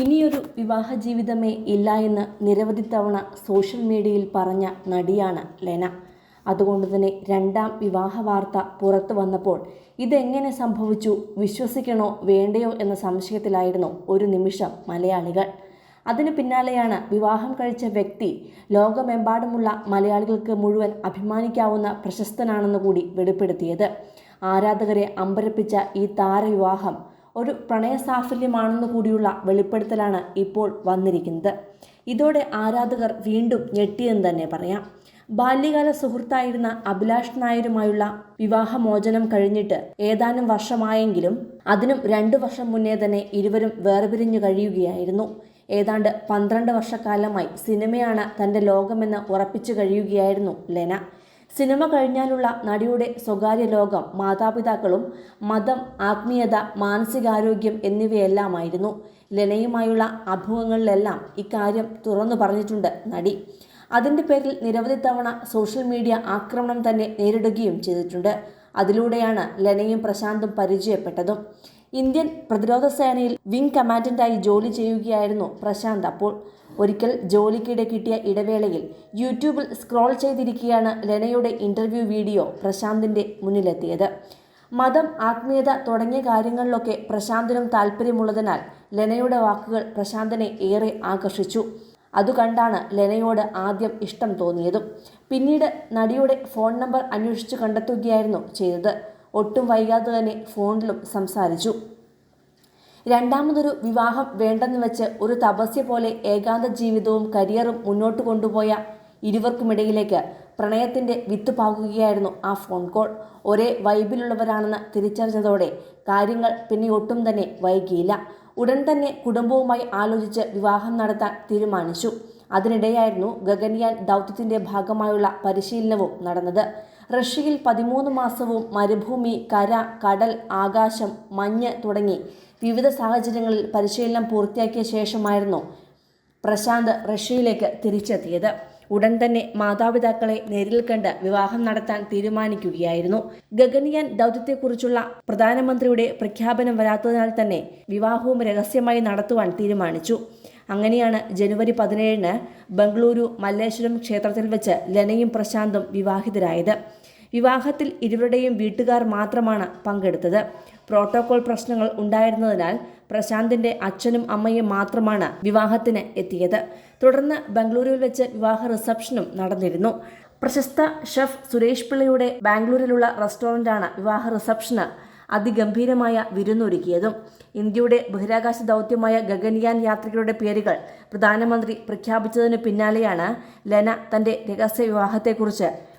ഇനിയൊരു വിവാഹ ജീവിതമേ ഇല്ല എന്ന് നിരവധി തവണ സോഷ്യൽ മീഡിയയിൽ പറഞ്ഞ നടിയാണ് ലെന. അതുകൊണ്ട് തന്നെ രണ്ടാം വിവാഹ വാർത്ത പുറത്തു വന്നപ്പോൾ ഇതെങ്ങനെ സംഭവിച്ചു വിശ്വസിക്കണോ വേണ്ടയോ എന്ന സംശയത്തിലായിരുന്നു ഒരു നിമിഷം മലയാളികൾ. അതിനു പിന്നാലെയാണ് വിവാഹം കഴിച്ച വ്യക്തി ലോകമെമ്പാടുമുള്ള മലയാളികൾക്ക് മുഴുവൻ അഭിമാനിക്കാവുന്ന പ്രശസ്തനാണെന്ന് കൂടി വെളിപ്പെടുത്തിയത്. ആരാധകരെ അമ്പരപ്പിച്ച ഈ താരവിവാഹം ഒരു പ്രണയ പ്രണയസാഫല്യമാണെന്ന് കൂടിയുള്ള വെളിപ്പെടുത്തലാണ് ഇപ്പോൾ വന്നിരിക്കുന്നത്. ഇതോടെ ആരാധകർ വീണ്ടും ഞെട്ടിയെന്ന് തന്നെ പറയാം. ബാല്യകാല സുഹൃത്തായിരുന്ന അഭിലാഷ് നായരുമായുള്ള വിവാഹമോചനം കഴിഞ്ഞിട്ട് ഏതാനും വർഷമായെങ്കിലും അതിനും രണ്ടു വർഷം മുന്നേ തന്നെ ഇരുവരും വേർപിരിഞ്ഞു കഴിയുകയായിരുന്നു. ഏതാണ്ട് പന്ത്രണ്ട് വർഷക്കാലമായി സിനിമയാണ് തന്റെ ലോകമെന്ന് ഉറപ്പിച്ചു കഴിയുകയായിരുന്നു ലെന. സിനിമ കഴിഞ്ഞാലുള്ള നടിയുടെ സ്വകാര്യ ലോകം മാതാപിതാക്കളും മതം ആത്മീയത മാനസികാരോഗ്യം എന്നിവയെല്ലാമായിരുന്നു. ലെനയുമായുള്ള അഭിമുഖങ്ങളിലെല്ലാം ഇക്കാര്യം തുറന്നു പറഞ്ഞിട്ടുണ്ട് നടി. അതിന്റെ പേരിൽ നിരവധി തവണ സോഷ്യൽ മീഡിയ ആക്രമണം തന്നെ നേരിടുകയും ചെയ്തിട്ടുണ്ട്. അതിലൂടെയാണ് ലെനയും പ്രശാന്തും പരിചയപ്പെട്ടതും. ഇന്ത്യൻ പ്രതിരോധ സേനയിൽ വിംഗ് കമാൻഡന്റായി ജോലി ചെയ്യുകയായിരുന്നു പ്രശാന്ത് അപ്പോൾ. ഒരിക്കൽ ജോലിക്കിടെ കിട്ടിയ ഇടവേളയിൽ യൂട്യൂബിൽ സ്ക്രോൾ ചെയ്തിരിക്കുകയാണ് ലെനയുടെ ഇന്റർവ്യൂ വീഡിയോ പ്രശാന്തിന്റെ മുന്നിലെത്തിയത്. മതം ആത്മീയത തുടങ്ങിയ കാര്യങ്ങളിലൊക്കെ പ്രശാന്തിനും താല്പര്യമുള്ളതിനാൽ ലെനയുടെ വാക്കുകൾ പ്രശാന്തിനെ ഏറെ ആകർഷിച്ചു. അതു കണ്ടാണ് ലെനയോട് ആദ്യം ഇഷ്ടം തോന്നിയതും. പിന്നീട് നടിയുടെ ഫോൺ നമ്പർ അന്വേഷിച്ചു കണ്ടെത്തുകയായിരുന്നു ചെയ്തത്. ഒട്ടും വൈകാതെ തന്നെ ഫോണിലും സംസാരിച്ചു. രണ്ടാമതൊരു വിവാഹം വേണ്ടെന്ന് വെച്ച് ഒരു തപസ്യ പോലെ ഏകാന്ത ജീവിതവും കരിയറും മുന്നോട്ട് കൊണ്ടുപോയ ഇരുവർക്കുമിടയിലേക്ക് പ്രണയത്തിന്റെ വിത്ത് പാകുകയായിരുന്നു ആ ഫോൺ കോൾ. ഒരേ വൈബിലുള്ളവരാണെന്ന് തിരിച്ചറിഞ്ഞതോടെ കാര്യങ്ങൾ പിന്നെ ഒട്ടും തന്നെ വൈകിയില്ല. ഉടൻ തന്നെ കുടുംബവുമായി ആലോചിച്ച് വിവാഹം നടത്താൻ തീരുമാനിച്ചു. അതിനിടെയായിരുന്നു ഗഗൻയാൻ ദൗത്യത്തിന്റെ ഭാഗമായുള്ള പരിശീലനവും നടന്നത്. റഷ്യയിൽ പതിമൂന്ന് മാസവും മരുഭൂമി കര കടൽ ആകാശം മഞ്ഞ് തുടങ്ങി വിവിധ സാഹചര്യങ്ങളിൽ പരിശീലനം പൂർത്തിയാക്കിയ ശേഷമായിരുന്നു പ്രശാന്ത് റഷ്യയിലേക്ക് തിരിച്ചെത്തിയത്. ഉടൻ തന്നെ മാതാപിതാക്കളെ നേരിൽ കണ്ട് വിവാഹം നടത്താൻ തീരുമാനിക്കുകയായിരുന്നു. ഗഗൻയാൻ ദൗത്യത്തെക്കുറിച്ചുള്ള പ്രധാനമന്ത്രിയുടെ പ്രഖ്യാപനം വരാത്തതിനാൽ തന്നെ വിവാഹവും രഹസ്യമായി നടത്തുവാൻ തീരുമാനിച്ചു. അങ്ങനെയാണ് ജനുവരി പതിനേഴിന് ബംഗളൂരു മല്ലേശ്വരം ക്ഷേത്രത്തിൽ വെച്ച് ലനയും പ്രശാന്തും വിവാഹിതരായത്. വിവാഹത്തിൽ ഇരുവരുടെയും വീട്ടുകാർ മാത്രമാണ് പങ്കെടുത്തത്. പ്രോട്ടോകോൾ പ്രശ്നങ്ങൾ ഉണ്ടായിരുന്നതിനാൽ പ്രശാന്തിന്റെ അച്ഛനും അമ്മയും മാത്രമാണ് വിവാഹത്തിന് എത്തിയത്. തുടർന്ന് ബംഗളൂരുവിൽ വെച്ച് വിവാഹ റിസപ്ഷനും നടന്നിരുന്നു. പ്രശസ്ത ഷെഫ് സുരേഷ് പിള്ളയുടെ ബാംഗ്ലൂരിലുള്ള റെസ്റ്റോറന്റാണ് വിവാഹ റിസപ്ഷന് അതിഗംഭീരമായ വിരുന്നൊരുക്കിയതും. ഇന്ത്യയുടെ ബഹിരാകാശ ദൗത്യമായ ഗഗൻയാൻ യാത്രികരുടെ പേരുകൾ പ്രധാനമന്ത്രി പ്രഖ്യാപിച്ചതിന് പിന്നാലെയാണ് ലെന തന്റെ രഹസ്യ വിവാഹത്തെക്കുറിച്ച്